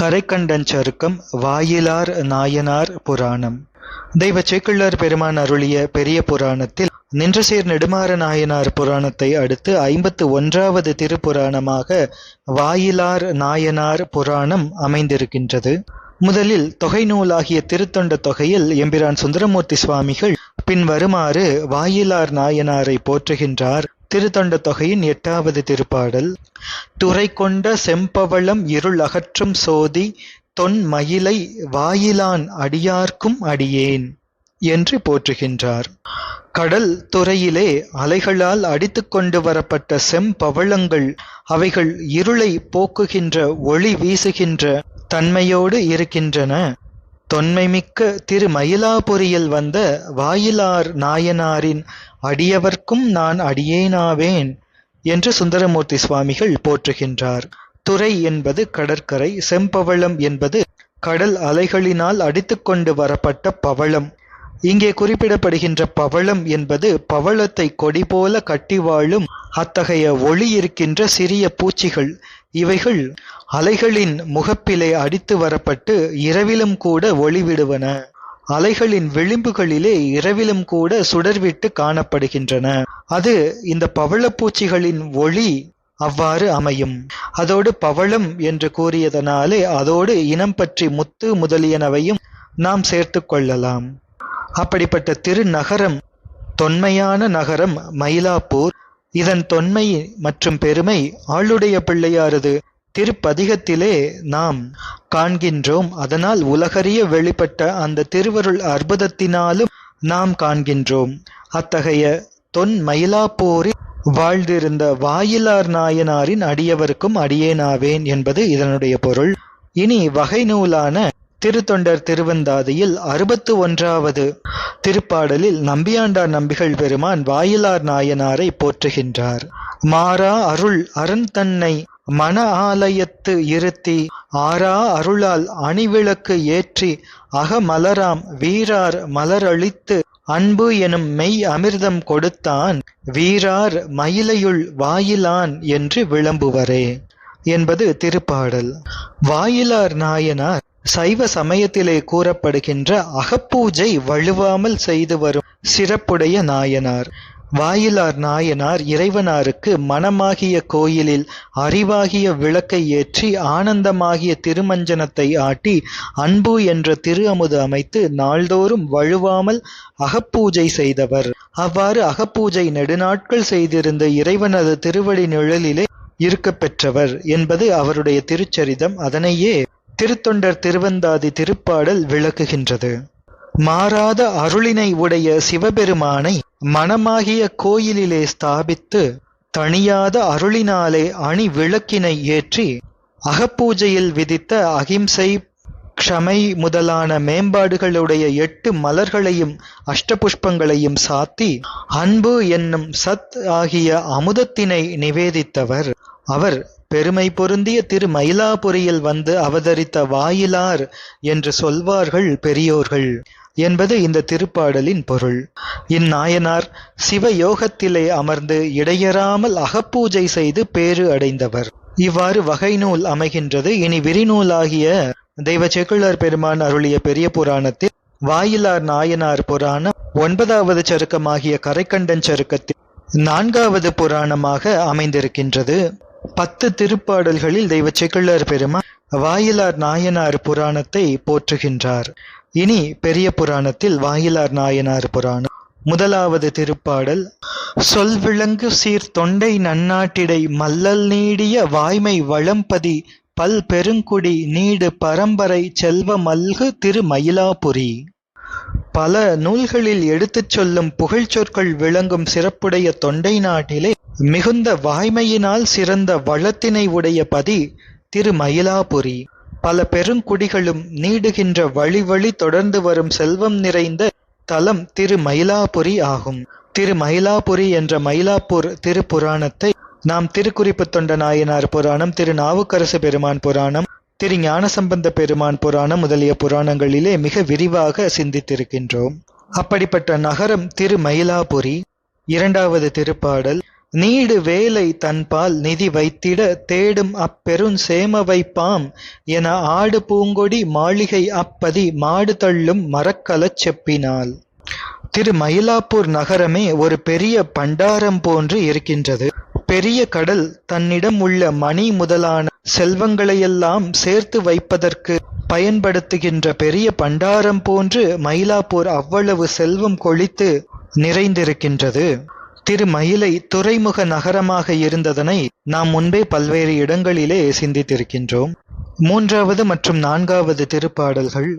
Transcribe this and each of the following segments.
கரைக்கண்டஞ்சருக்கம் வாயிலார் நாயனார் புராணம். தெய்வ சேக்கிழார் பெருமான் அருளிய பெரிய புராணத்தில் நின்றசேர் நெடுமாற நாயனார் புராணத்தை அடுத்து ஐம்பத்து ஒன்றாவது திருப்புராணமாக வாயிலார் நாயனார் புராணம் அமைந்திருக்கின்றது. முதலில் தொகை நூலாகிய திருத்தொண்ட தொகையில் எம்பிரான் சுந்தரமூர்த்தி சுவாமிகள் பின்வருமாறு வாயிலார் நாயனாரை போற்றுகின்றார். திருத்தொண்ட தொகையின் எட்டாவது திருப்பாடல். துறை கொண்ட செம்பவளம் இருள் அகற்றும் சோதி தொன் மயிலை வாயிலான் அடியார்க்கும் அடியேன் என்று போற்றுகின்றார். கடல் துறையிலே அலைகளால் அடித்து கொண்டு வரப்பட்ட செம்பவளங்கள் அவைகள் இருளை போக்குகின்ற ஒளி வீசுகின்ற தன்மையோடு இருக்கின்றன. தொன்மைமிக்க திரு மயிலாபுரியில் வந்த வாயிலார் நாயனாரின் அடியவர்க்கும் நான் அடியேனாவேன் என்று சுந்தரமூர்த்தி சுவாமிகள் போற்றுகின்றார். துறை என்பது கடற்கரை செம்பவளம் என்பது கடல் அலைகளினால் அடித்துக்கொண்டு வரப்பட்ட பவளம். இங்கே குறிப்பிடப்படுகின்ற பவளம் என்பது பவளத்தை கொடி போல கட்டி வாழும் அத்தகைய ஒளி இருக்கின்ற சிறிய பூச்சிகள். இவைகள் அலைகளின் முகப்பிலே அடித்து வரப்பட்டு இரவிலும் கூட ஒளிவிடுவன. அலைகளின் விளிம்புகளிலே இரவிலும் கூட சுடர்விட்டு காணப்படுகின்றன. அது இந்த பவளப்பூச்சிகளின் ஒளி அவ்வாறு அமையும். அதோடு பவளம் என்று கூறியதனாலே அதோடு இனம் பற்றி முத்து முதலியனவையும் நாம் சேர்த்து கொள்ளலாம். அப்படிப்பட்ட திருநகரம் தொன்மையான நகரம் மயிலாப்பூர். இதன் தொன்மை மற்றும் பெருமை ஆளுடைய பிள்ளையாரது. திருப்பதிகத்திலே நாம் காண்கின்றோம். அதனால் உலகறிய வெளிப்பட்ட அந்த திருவருள் அற்புதத்தினாலும் நாம் காண்கின்றோம். அத்தகைய தொன் மயிலாப்பூரில் வாழ்ந்திருந்த வாயிலார் நாயனாரின் அடியவருக்கும் அடியேனாவேன் என்பது இதனுடைய பொருள். இனி வகை நூலான திருத்தொண்டர் திருவந்தாதியில் அறுபத்து ஒன்றாவது திருப்பாடலில் நம்பியாண்டார் நம்பிகள் பெருமான் வாயிலார் நாயனாரை போற்றுகின்றார். மாறா அருள் அரண் தன்னை மன ஆலயத்து இருத்தி ஆரா அருளால் அணிவிளக்கு ஏற்றி அகமலராம் வீரார் மலரளித்து அன்பு எனும் மெய் அமிர்தம் கொடுத்தான். வீரார் மயிலையுள் வாயிலான் என்று விளம்புவரே என்பது திருப்பாடல். வாயிலார் நாயனார் சைவ சமயத்திலே கூறப்படுகின்ற அகப்பூஜை வழுவாமல் செய்து வரும் சிறப்புடைய நாயனார். வாயிலார் நாயனார் இறைவனாருக்கு மனமாகிய கோயிலில் அறிவாகிய விளக்கை ஏற்றி ஆனந்தமாகிய திருமஞ்சனத்தை ஆட்டி அன்பு என்ற திரு அமுது அமைத்து நாள்தோறும் வழுவாமல் அகப்பூஜை செய்தவர். அவ்வாறு அகப்பூஜை நெடுநாட்கள் செய்திருந்த இறைவனது திருவடி நிழலிலே இருக்க பெற்றவர் என்பது அவருடைய திருச்சரிதம். அதனையே திருத்தொண்டர் திருவந்தாதி திருப்பாடல் விளக்குகின்றது. மாறாத அருளினை உடைய சிவபெருமானை மனமாகிய கோயிலிலே ஸ்தாபித்து தணியாத அருளினாலே அணி விளக்கினை ஏற்றி அகப்பூஜையில் விதித்த அகிம்சை க்ஷமை முதலான மேம்பாடுகளுடைய எட்டு மலர்களையும் அஷ்டபுஷ்பங்களையும் சாத்தி அன்பு என்னும் சத் ஆகிய அமுதத்தினை நிவேதித்தவர். அவர் பெருமை பொருந்திய திரு மயிலாபுரியில் வந்து அவதரித்த வாயிலார் என்று சொல்வார்கள் பெரியோர்கள். என்பது இந்த திருப்பாடலின் பொருள். இந்நாயனார் சிவயோகத்திலே அமர்ந்து இடையறாமல் அகப்பூஜை செய்து பேறு அடைந்தவர். இவ்வாறு வகை நூல் அமைகின்றது. இனி விரிநூலாகிய தெய்வ செக்குளர் பெருமான் அருளிய பெரிய புராணத்தில் வாயிலார் நாயனார் புராணம் ஒன்பதாவது சருக்கமாகிய கரைக்கண்டன் சருக்கத்தில் நான்காவது புராணமாக அமைந்திருக்கின்றது. பத்து திருப்பாடல்களில் தெய்வ செக்குளர் பெருமான் வாயிலார் நாயனார் புராணத்தை போற்றுகின்றார். இனி பெரிய புராணத்தில் வாயிலார் நாயனார் புராணம். முதலாவது திருப்பாடல் சொல் விளங்கு சீர் தொண்டை நன்னாட்டிடை மல்லல் நீடிய வாய்மை வளம்பதி பல் பெருங்குடி நீடு பரம்பரை செல்வ மல்கு திரு மயிலாபுரி பல நூல்களில் எடுத்துச் சொல்லும் புகழ்ச்சொற்கள் விளங்கும் சிறப்புடைய தொண்டை நாட்டிலே மிகுந்த வாய்மையினால் சிறந்த வளத்தினை உடைய பதி திரு மயிலாபுரி பல பெருங்குடிகளும் நீடுகின்ற வழி வழி தொடர்ந்து வரும் செல்வம் நிறைந்த தலம் திரு மயிலாபுரி ஆகும். திரு மயிலாபுரி என்ற மயிலாப்பூர் திருப்புராணத்தை நாம் திருக்குறிப்பு தொண்ட நாயனார் புராணம் திரு நாவுக்கரசு பெருமான் புராணம் திரு ஞானசம்பந்த பெருமான் புராணம் முதலிய புராணங்களிலே மிக விரிவாக சிந்தித்திருக்கின்றோம். அப்படிப்பட்ட நகரம் திரு மயிலாபுரி இரண்டாவது திருப்பாடல் நீடு வேலை தன்பால் நிதி வைத்திட தேடும் அப்பெருஞ் சேம வைப்பாம் என ஆடு பூங்கொடி மாளிகை அப்பதி மாடு தள்ளும் மரக்கலச் செப்பினாள். திரு மயிலாப்பூர் நகரமே ஒரு பெரிய பண்டாரம் போன்று இருக்கின்றது. பெரிய கடல் தன்னிடம் உள்ள மணி முதலான செல்வங்களையெல்லாம் சேர்த்து வைப்பதற்கு பயன்படுத்துகின்ற பெரிய பண்டாரம் போன்று மயிலாப்பூர் அவ்வளவு செல்வம் கொழித்து நிறைந்திருக்கின்றது. திரு மயிலை துறைமுக நகரமாக இருந்ததனை நாம் முன்பே பல்வேறு இடங்களிலே சிந்தித்திருக்கின்றோம். மூன்றாவது மற்றும் நான்காவது திருப்பாடல்கள்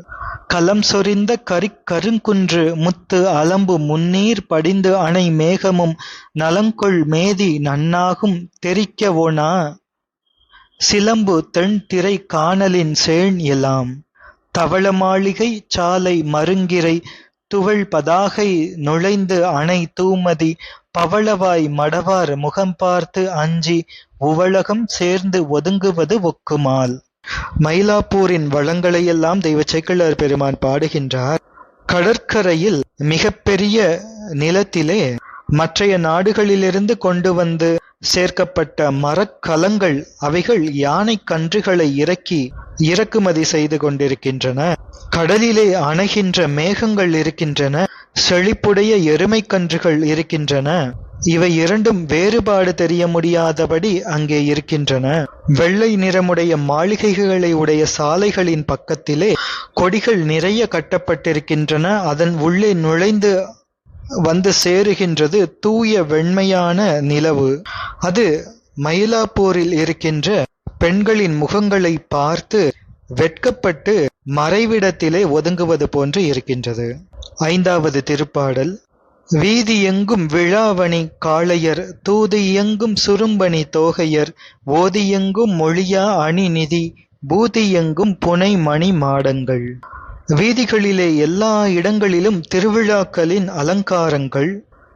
களம் சொரிந்த கரி கருங்குன்று முத்து அலம்பு முன்னீர் படிந்து அணை மேகமும் நலங்கொள் மேதி நன்னாகும் தெரிக்கவோனா சிலம்பு தென் திரை காணலின் சேண் எல்லாம் தவள மாளிகை சாலை மருங்கிரை துவள் பதாகை நுழைந்து அணை தூமதி பவளவாய் மடவார் முகம் பார்த்து அஞ்சி உவலகம் சேர்ந்து ஒதுங்குவது ஒக்குமால். மயிலாப்பூரின் வளங்களையெல்லாம் தெய்வ சேக்கிழார் பெருமான் பாடுகின்றார். கடற்கரையில் மிகப்பெரிய நிலத்திலே மற்றைய நாடுகளிலிருந்து கொண்டு வந்து சேர்க்கப்பட்ட மரக்கலங்கள் அவைகள் யானை கன்றுகளை இறக்கி இறக்குமதி செய்து கொண்டிருக்கின்றன. கடலிலே அணைகின்ற மேகங்கள் இருக்கின்றன. செழிப்புடைய எருமை கன்றுகள் இருக்கின்றன. இவை இரண்டும் வேறுபாடு தெரிய முடியாதபடி அங்கே இருக்கின்றன. வெள்ளை நிறமுடைய மாளிகைகளை உடைய சாலைகளின் பக்கத்திலே கொடிகள் நிறைய கட்டப்பட்டிருக்கின்றன. அதன் உள்ளே நுழைந்து வந்து சேருகின்றது தூய வெண்மையான நிலவு. அது மயிலாப்பூரில் இருக்கின்ற பெண்களின் முகங்களை பார்த்து வெட்கப்பட்டு மறைவிடத்திலே ஒதுங்குவது போன்று இருக்கின்றது. ஐந்தாவது திருப்பாடல் வீதி எங்கும் விழாவணி காளையர் தூது எங்கும் சுரும்பணி தோகையர் ஓதி எங்கும் மொழியா அணி நிதி பூதி எங்கும் புனை மணி மாடங்கள் வீதிகளிலே எல்லா இடங்களிலும் திருவிழாக்களின் அலங்காரங்கள்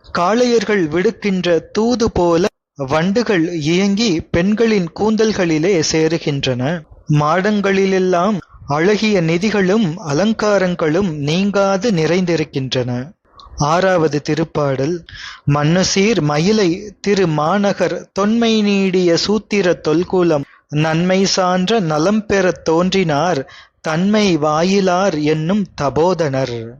காளையர்கள் விடுக்கின்ற தூது போல வண்டுகள் இயங்கி பெண்களின் கூந்தல்களிலே சேருகின்றன. மாடங்களிலெல்லாம் அழகிய நிதிகளும் அலங்காரங்களும் நீங்காது நிறைந்திருக்கின்றன. ஆறாவது திருப்பாடல் மன்னுசீர் மயிலை திரு மாநகர் தொன்மை நீடிய சூத்திர தொல்குலம் நன்மை சான்ற நலம் பெறத் தோன்றினார் தன்மை வாயிலார் என்னும் தபோதனர்.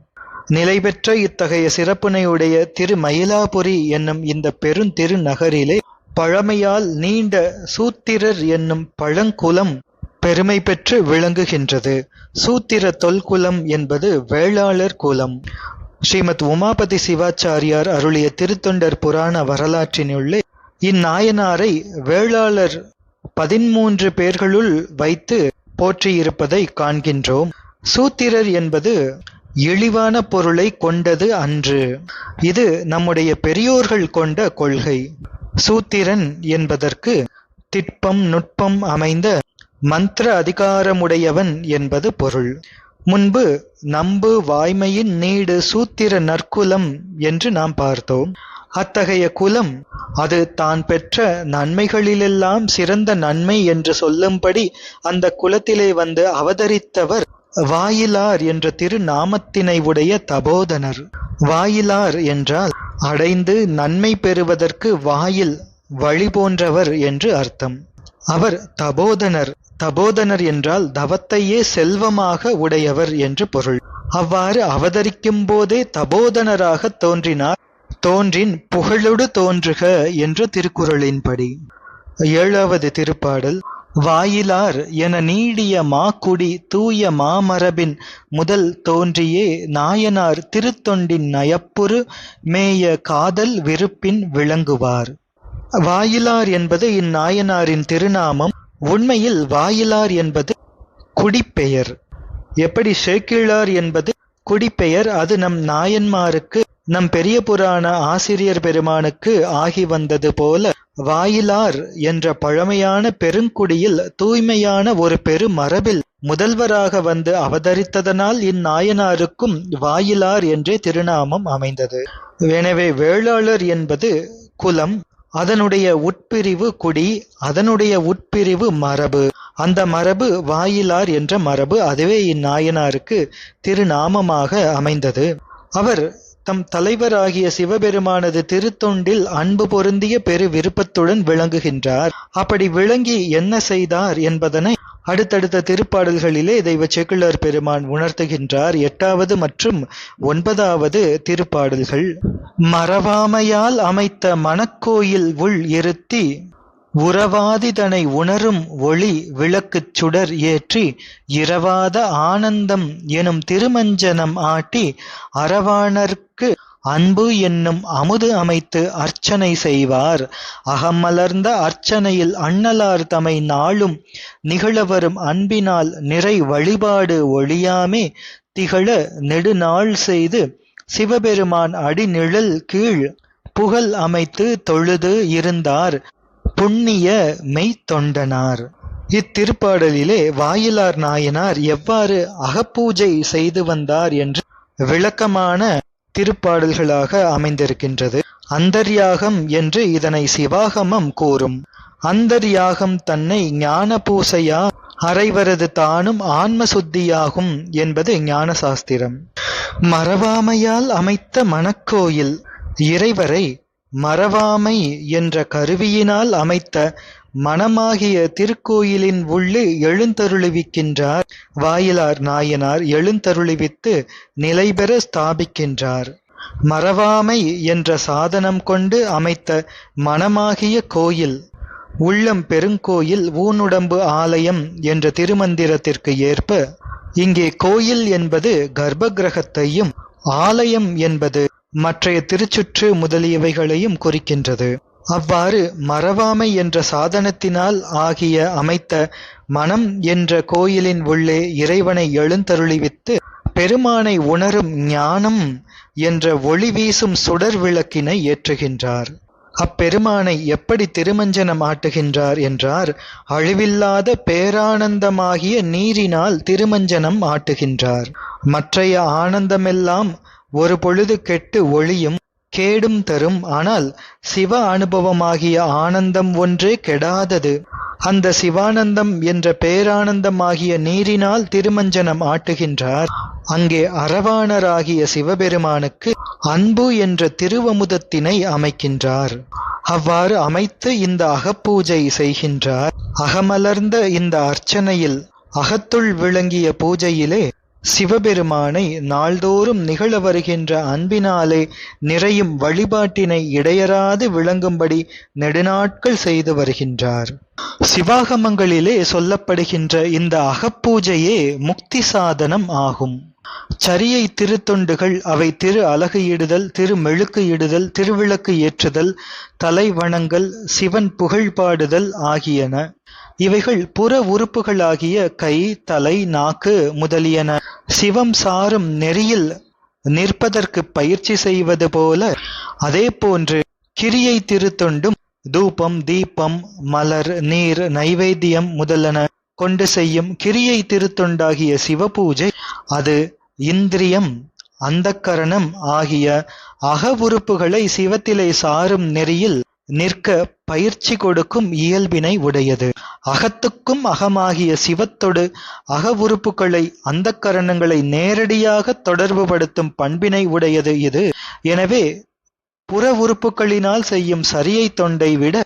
நிலை பெற்ற இத்தகைய சிறப்புனையுடைய திரு மயிலாபுரி என்னும் இந்த பெருந்திருநகரிலே பழமையால் நீண்ட சூத்திரர் என்னும் பழங்குலம் பெருமை பெற்று விளங்குகின்றது. சூத்திர தொல்குலம் என்பது வேளாளர் குலம். ஸ்ரீமத் உமாபதி சிவாச்சாரியார் அருளிய திருத்தொண்டர் புராண வரலாற்றினுள்ளே இந்நாயனாரை வேளாளர் பதிமூன்று பேர்களுள் வைத்து போற்றியிருப்பதை காண்கின்றோம். சூத்திரர் என்பது இழிவான பொருளை கொண்டது அன்று. இது நம்முடைய பெரியோர்கள் கொண்ட கொள்கை. சூத்திரன் என்பதற்கு திட்பம் நுட்பம் அமைந்த மந்திர அதிகாரமுடையவன் என்பது பொருள். முன்பு நம்பு வாய்மையின் நீடு சூத்திர நற்குலம் என்று நாம் பார்த்தோம். அத்தகைய குலம் அது தான் பெற்ற நன்மைகளிலெல்லாம் சிறந்த நன்மை என்று சொல்லும்படி அந்த குலத்திலே வந்து அவதரித்தவர் வாயிலார் என்ற திருநாமத்தினை உடைய தபோதனர். வாயிலார் என்றால் அடைந்து நன்மை பெறுவதற்கு வாயில் வழி போன்றவர் என்று அர்த்தம். அவர் தபோதனர் தபோதனர் என்றால் தவத்தையே செல்வமாக உடையவர் என்று பொருள். அவ்வாறு அவதரிக்கும் போதே தபோதனராக தோன்றினார். தோன்றின் புகழொடு தோன்றுக என்ற திருக்குறளின்படி. ஏழாவது திருப்பாடல். வாயிலார் என நீடிய மாக்குடி தூய மாமரபின் முதல் தோன்றியே நாயனார் திருத்தொண்டின் நயப்புறு மேய காதல் விருப்பின் விளங்குவார். வாயிலார் என்பது இந்நாயனாரின் திருநாமம். உண்மையில் வாயிலார் என்பது குடிப்பெயர். எப்படி சேக்கிழார் என்பது குடிப்பெயர் அது நம் நாயன்மாருக்கு நம் பெரிய புராண ஆசிரியர் பெருமானுக்கு ஆகி வந்தது போல வாயிலார் என்ற பழமையான பெருங்குடியில் தூய்மையான ஒரு பெரு மரபில் முதல்வராக வந்து அவதரித்ததனால் இந்நாயனாருக்கும் வாயிலார் என்றே திருநாமம் அமைந்தது. எனவே வேளாளர் என்பது குலம் அதனுடைய உட்பிரிவு குடி அதனுடைய உட்பிரிவு மரபு. அந்த மரபு வாயிலார் என்ற மரபு அதுவே இந்நாயனாருக்கு திருநாமமாக அமைந்தது. அவர் தம் தலைவராகிய சிவபெருமானது திருத்தொண்டில் அன்பு பொருந்திய பெரு விருப்பத்துடன் விளங்குகின்றார். அப்படி விளங்கி என்ன செய்தார் என்பதனை அடுத்தடுத்த திருப்பாடல்களிலே தெய்வ செக்குள்ளர் பெருமான் உணர்த்துகின்றார். எட்டாவது மற்றும் ஒன்பதாவது திருப்பாடல்கள். மறவாமையால் அமைத்த மணக்கோயில் உள் இருத்தி உறவாதிதனை உணரும் ஒளி விளக்குச் சுடர் ஏற்றி இரவாத ஆனந்தம் எனும் திருமஞ்சனம் ஆட்டி அரவாணர்க்கு அன்பு என்னும் அமுது அமைத்து அர்ச்சனை செய்வார். அகமலர்ந்த அர்ச்சனையில் அண்ணலார் தமை நாளும் நிகழவரும் அன்பினால் நிறை வழிபாடு ஒழியாமே. திகழ நெடுநாள் செய்து சிவபெருமான் அடிநிழல் கீழ் புகழ் அமைத்து தொழுது இருந்தார். புண்ணிய மெய்த்தொண்டனார். இத்திருப்பாடலிலே வாயிலார் நாயனார் எவ்வாறு அகப்பூஜை செய்து வந்தார் என்று விளக்கமான திருப்பாடல்களாக அமைந்திருக்கின்றது. அந்தர்யாகம் என்று இதனை சிவாகமம் கூறும். அந்தர்யாகம் தன்னை ஞான பூசையா அரைவரது தானும் ஆன்ம சுத்தியாகும் என்பது ஞான சாஸ்திரம் மறவாமையால் அமைத்த மணக்கோயில் இறைவரை மறவாமை என்ற கருவியினால் அமைத்த மனமாகிய திருக்கோயிலின் உள்ளே எழுந்தருளுவிக்கின்றார். வாயிலார் நாயனார் எழுந்தருளுவித்து நிலைபெற ஸ்தாபிக்கின்றார். மறவாமை என்ற சாதனம் கொண்டு அமைத்த மனமாகிய கோயில் உள்ளம் பெருங்கோயில் ஊனுடம்பு ஆலயம் என்ற திருமந்திரத்திற்கு ஏற்ப இங்கே கோயில் என்பது கர்ப்பகிரகத்தையும் ஆலயம் என்பது மற்றைய திருச்சுற்று முதலியவைகளையும் குறிக்கின்றது. அவ்வாறு மறவாமை என்ற சாதனத்தினால் ஆகிய அமைத்த மனம் என்ற கோயிலின் உள்ளே இறைவனை எழுந்தருளிவித்து பெருமானை உணரும் ஞானம் என்ற ஒளி வீசும் சுடர் விளக்கினை ஏற்றுகின்றார். அப்பெருமானை எப்படி திருமஞ்சனம் ஆட்டுகின்றார் என்றார் அழிவில்லாத பேரானந்தமாகிய நீரினால் திருமஞ்சனம் ஆட்டுகின்றார். மற்றைய ஆனந்தமெல்லாம் ஒரு பொழுது கெட்டு ஒளியும் கேடும் தரும். ஆனால் சிவ அனுபவமாகிய ஆனந்தம் ஒன்றே கெடாதது. அந்த சிவானந்தம் என்ற பேரானந்தமாகிய நீரினால் திருமஞ்சனம் ஆட்டுகின்றார். அங்கே அரவாணராகிய சிவபெருமானுக்கு அன்பு என்ற திருவமுதத்தினை அமைக்கின்றார். அவ்வாறு அமைத்து இந்த அகப்பூஜை செய்கின்றார். அகமலர்ந்த இந்த அர்ச்சனையில் அகத்துள் விளங்கிய பூஜையிலே சிவபெருமானை நாள்தோறும் நிகழ வருகின்ற அன்பினாலே நிறையும் வழிபாட்டினை இடையராது விளங்கும்படி நெடுநாட்கள் செய்து வருகின்றார். சிவாகமங்களிலே சொல்லப்படுகின்ற இந்த அகப்பூஜையே முக்தி சாதனம் ஆகும். சரியை திருத்தொண்டுகள் அவை திரு அலகு இடுதல் திரு மெழுக்கு இடுதல் திருவிளக்கு ஏற்றுதல் தலை வணங்கல் சிவன் புகழ் பாடுதல் ஆகியன. இவைகள் புற உறுப்புகளாகிய கை தலை நாக்கு முதலியன. சிவம் சாரும் நெறியில் நிற்பதற்கு பயிற்சி செய்வது போல அதே போன்று கிரியை திருத்தொண்டும் தூபம் தீபம் மலர் நீர் நைவேத்தியம் முதலன கொண்டு செய்யும் கிரியை திருத்தொண்டாகிய சிவபூஜை அது இந்திரியம் அந்தக்கரணம் ஆகிய அக உறுப்புகளை சிவத்திலே சாரும் நெறியில் நிற்க பயிற்சி கொடுக்கும் இயல்பினை உடையது. அகத்துக்கும் அகமாகிய சிவத்தொடு அக உறுப்புகளை அந்த கரணங்களை நேரடியாக தொடர்புபடுத்தும் பண்பினை உடையது இது. எனவே புற உறுப்புகளினால் செய்யும் சரியை தொண்டை விட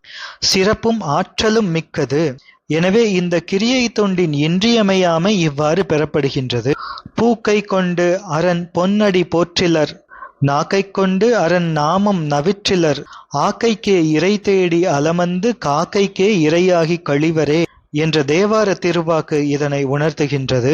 சிறப்பும் ஆற்றலும் மிக்கது. எனவே இந்த கிரியை தொண்டின் இன்றியமையாமை இவ்வாறு பெறப்படுகின்றது. பூக்கை கொண்டு அரண் பொன்னடி போற்றிலர் நாக்கை கொண்டு அரண் நாமம் நவிற்றிலர். ஆக்கைக்கே இறை தேடி அலமந்து காக்கைக்கே இரையாகி கழிவரே என்ற தேவார திருவாக்கு இதனை உணர்த்துகின்றது.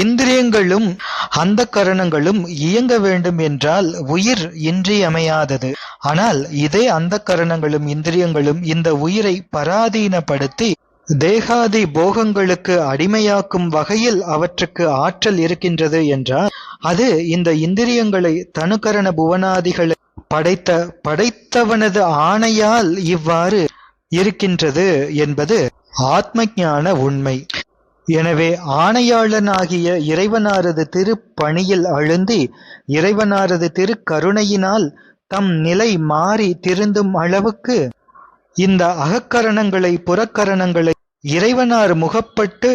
இந்திரியங்களும் அந்த கரணங்களும் இயங்க வேண்டும் என்றால் உயிர் இன்றியமையாதது. ஆனால் இதே அந்த கரணங்களும் இந்திரியங்களும் இந்த உயிரை பராதீனப்படுத்தி தேகாதி போகங்களுக்கு அடிமையாக்கும் வகையில் அவற்றுக்கு ஆற்றல் இருக்கின்றது என்றால் அது இந்த இந்திரியங்களை தனுகரண புவனாதிகளை படைத்த படைத்தவனது ஆணையால் இவ்வாறு இருக்கின்றது என்பது ஆத்ம ஞான உண்மை. எனவே ஆணையாளனாகிய இறைவனாரது திருப்பணியில் அழுந்தி இறைவனாரது திருக்கருணையினால் தம் நிலை மாறி திருந்தும் அளவுக்கு இந்த அகக்கரணங்களை புறக்கரணங்களை இறைவனார் முகப்பட்டு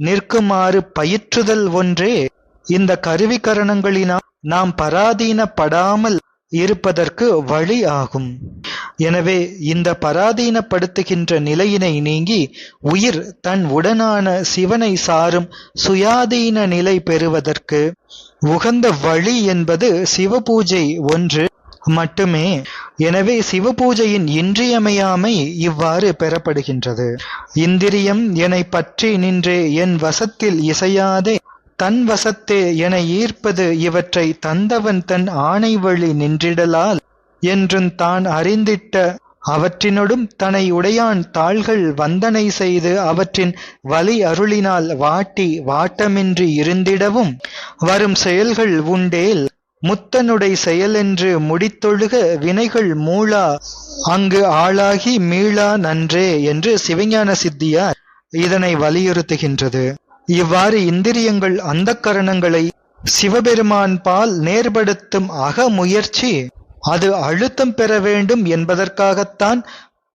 நிற்குமாறு பயிற்றுதல் ஒன்றே இந்த கருவிகரணங்களினால் நாம் பராதீனப்படாமல் இருப்பதற்கு வழி ஆகும். எனவே இந்த பராதீனப்படுத்துகின்ற நிலையினை நீங்கி உயிர் தன் உடனான சிவனை சாரும் சுயாதீன நிலை பெறுவதற்கு உகந்த வழி என்பது சிவபூஜை ஒன்று மட்டுமே. எனவே சிவபூஜையின் இன்றியமையாமை இவ்வாறு பெறப்படுகின்றது. இந்திரியம் என்னை பற்றி நின்றே என் வசத்தில் இசையாதே தன் வசத்தே என ஈர்ப்பது இவற்றை தந்தவன் தன் ஆணை வழி நின்றிடலால் என்றும் தான் அறிந்திட்ட அவற்றினொடும் தனை உடையான் தாள்கள் வந்தனை செய்து அவற்றின் வலி அருளினால் வாட்டி வாட்டமின்றி இருந்திடவும் வரும் செயல்கள் உண்டேல் முத்தனுடை செயலென்று முடித்தொழுக வினைகள் மூளா அங்கு ஆளாகி மீளா நன்றே என்று சிவஞான சித்தியார் இதனை வலியுறுத்துகின்றது. இவ்வாறு இந்திரியங்கள் அந்த கரணங்களை சிவபெருமான் பால் நேர்படுத்தும் அகமுயற்சி அது அழுத்தம் பெற வேண்டும் என்பதற்காகத்தான்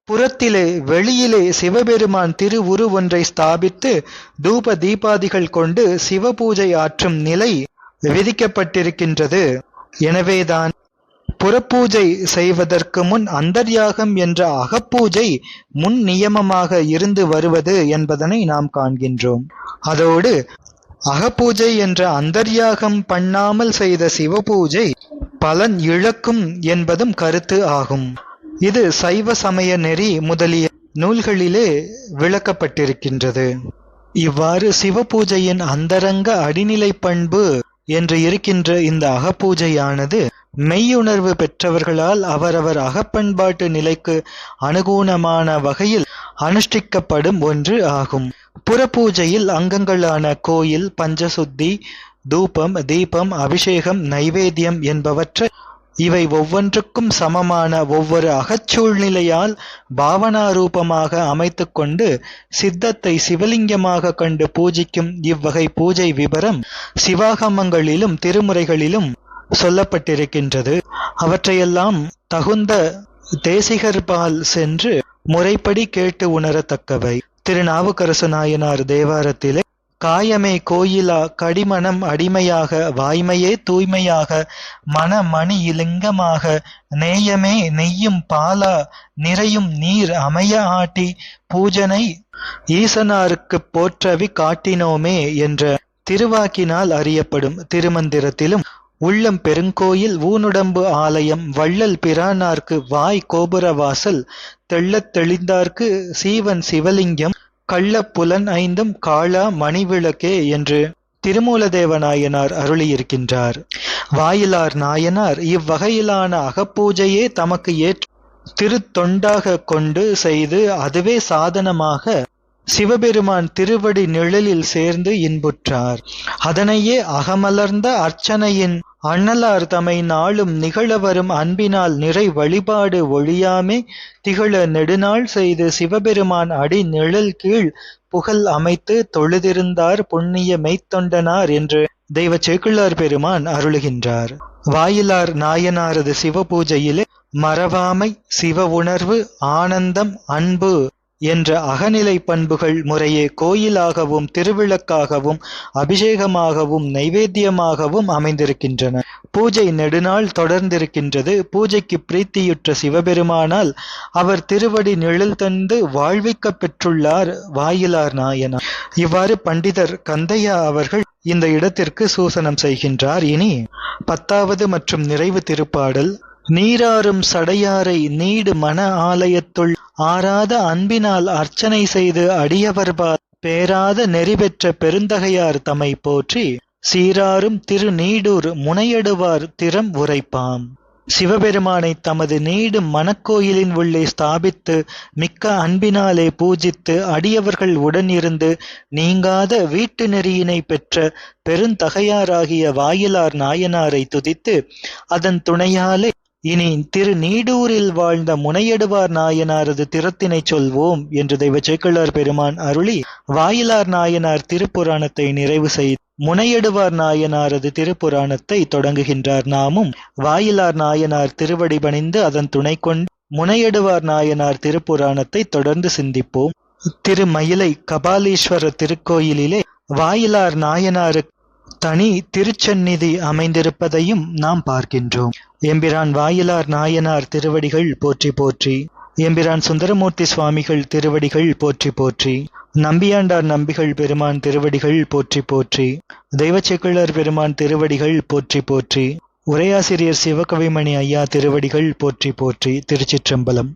புறத்திலே வெளியிலே சிவபெருமான் திருவுரு ஒன்றை ஸ்தாபித்து தூப தீபாதிகள் கொண்டு சிவபூஜை ஆற்றும் நிலை விதிக்கப்பட்டிருக்கின்றது. எனவேதான் புறப்பூஜை செய்வதற்கு முன் அந்தர்யாகம் என்ற அகப்பூஜை முன் நியமமாக இருந்து வருவது என்பதனை நாம் காண்கின்றோம். அதோடு அகப்பூஜை என்ற அந்தர்யாகம் பண்ணாமல் செய்த சிவபூஜை பலன் இழக்கும் என்பதும் கருத்து ஆகும். இது சைவ சமய நெறி முதலிய நூல்களிலே விளக்கப்பட்டிருக்கின்றது. இவ்வாறு சிவபூஜையின் அந்தரங்க அடிநிலை பண்பு என்று இருக்கின்ற இந்த அகப்பூஜையானது மெய்யுணர்வு பெற்றவர்களால் அவரவர் அகப்பண்பாட்டு நிலைக்கு அனுகூலமான வகையில் அனுஷ்டிக்கப்படும் ஒன்று ஆகும். புறப்பூஜையில் அங்கங்களான கோயில் பஞ்சசுத்தி தூபம் தீபம் அபிஷேகம் நைவேத்தியம் என்பவற்றை இவை ஒவ்வொன்றுக்கும் சமமான ஒவ்வொரு அகச்சூழ்நிலையால் பாவனாரூபமாக அமைத்துக்கொண்டு சித்தத்தை சிவலிங்கமாக கண்டு பூஜிக்கும் இவ்வகை பூஜை விபரம் சிவாகமங்களிலும் திருமுறைகளிலும் சொல்லப்பட்டிருக்கின்றது. அவற்றையெல்லாம் தகுந்த தேசிகர்பால் சென்று முறைப்படி கேட்டு உணரத்தக்கவை. திருநாவுக்கரசு நாயனார் தேவாரத்திலே காயமே கோயிலா கடிமணம் அடிமையாக வாய்மையே தூய்மையாக மனமணி இலிங்கமாக நேயமே நெய்யும் பாலா நிறையும் நீர் அமைய ஆட்டி பூஜனை ஈசனாருக்குப் போற்றவி காட்டினோமே என்ற திருவாக்கினால் அறியப்படும் திருமந்திரத்திலும் உள்ளம் பெருங்கோயில் ஊனுடம்பு ஆலயம் வள்ளல் பிரானார்க்கு வாய் கோபுரவாசல் தெள்ளத் தெளிந்தார்க்கு சீவன் சிவலிங்கம் கள்ளப் புலன் ஐந்தும் காளா மணிவிளக்கே என்று திருமூலதேவ நாயனார் அருளியிருக்கின்றார். வாயிலார் நாயனார் இவ்வகையிலான அகப்பூஜையே தமக்கு ஏற்ற திருத்தொண்டாக கொண்டு செய்து அதுவே சாதனமாக சிவபெருமான் திருவடி நிழலில் சேர்ந்து இன்புற்றார். அதனையே அகமலர்ந்த அர்ச்சனையின் அண்ணலார் தமை நாளும் நிகழவரும் அன்பினால் நிறை வழிபாடு ஒழியாமே திகழ நெடுநாள் செய்து சிவபெருமான் அடி நிழல் கீழ் புகழ் அமைத்து தொழுதிருந்தார் புண்ணிய மெய்த்தொண்டனார் என்று தெய்வ சேக்குள்ளார் பெருமான் அருளுகின்றார். வாயிலார் நாயனாரது சிவ பூஜையிலே மறவாமை சிவ உணர்வு ஆனந்தம் அன்பு என்ற அகநிலை பண்புகள் முறையே கோயிலாகவும் திருவிளக்காகவும் அபிஷேகமாகவும் நைவேத்தியமாகவும் அமைந்திருக்கின்றன. பூஜை நெடுநாள் தொடர்ந்திருக்கின்றது. பூஜைக்கு பிரீத்தியுற்ற சிவபெருமானால் அவர் திருவடி நிழல் தந்து வாழ்விக்கப் பெற்றுள்ளார் வாயிலார் நாயனார். இவ்வாறு பண்டிதர் கந்தையா அவர்கள் இந்த இடத்திற்கு சூசனம் செய்கின்றார். இனி பத்தாவது மற்றும் நிறைவு திருப்பாடல் நீராறும் சடையாரை நீடு மன ஆலயத்துள். ஆராத அன்பினால் அர்ச்சனை செய்து அடியவர்பால் பேராத நெறிபெற்ற பெருந்தகையார் தமை போற்றி சீராரும் திரு நீடூர் முனையடுவார் திறம் உரைப்பாம். சிவபெருமானை தமது நீடு மனக்கோயிலின் உள்ளே ஸ்தாபித்து மிக்க அன்பினாலே பூஜித்து அடியவர்கள் உடனிருந்து நீங்காத வீட்டு நெறியினை பெற்ற பெருந்தகையாராகிய வாயிலார் நாயனாரை துதித்து அதன் துணையாலே இனி திரு நீடூரில் வாழ்ந்த முனையடுவார் நாயனாரது திறத்தினைச் சொல்வோம் என்று தெய்வ சேக்கிழார் பெருமான் அருளி வாயிலார் நாயனார் திருப்புராணத்தை நிறைவு செய்து முனையடுவார் நாயனாரது திருப்புராணத்தை தொடங்குகின்றார் நாமும். வாயிலார் நாயனார் திருவடி பணிந்து அதன் துணை கொண்டு முனையடுவார் நாயனார் திருப்புராணத்தை தொடர்ந்து சிந்திப்போம். திருமயிலை கபாலீஸ்வரர் திருக்கோயிலிலே வாயிலார் நாயனாருக்கு தனி திருச்சந்நிதி அமைந்திருப்பதையும் நாம் பார்க்கின்றோம். எம்பிரான் வாயிலார் நாயனார் திருவடிகள் போற்றி போற்றி. எம்பிரான் சுந்தரமூர்த்தி சுவாமிகள் திருவடிகள் போற்றி போற்றி. நம்பியாண்டார் நம்பிகள் பெருமான் திருவடிகள் போற்றி போற்றி. தெய்வச்செக்குள்ளர் பெருமான் திருவடிகள் போற்றி போற்றி. உரையாசிரியர் சிவகவிமணி ஐயா திருவடிகள் போற்றி போற்றி. திருச்சிற்றம்பலம்.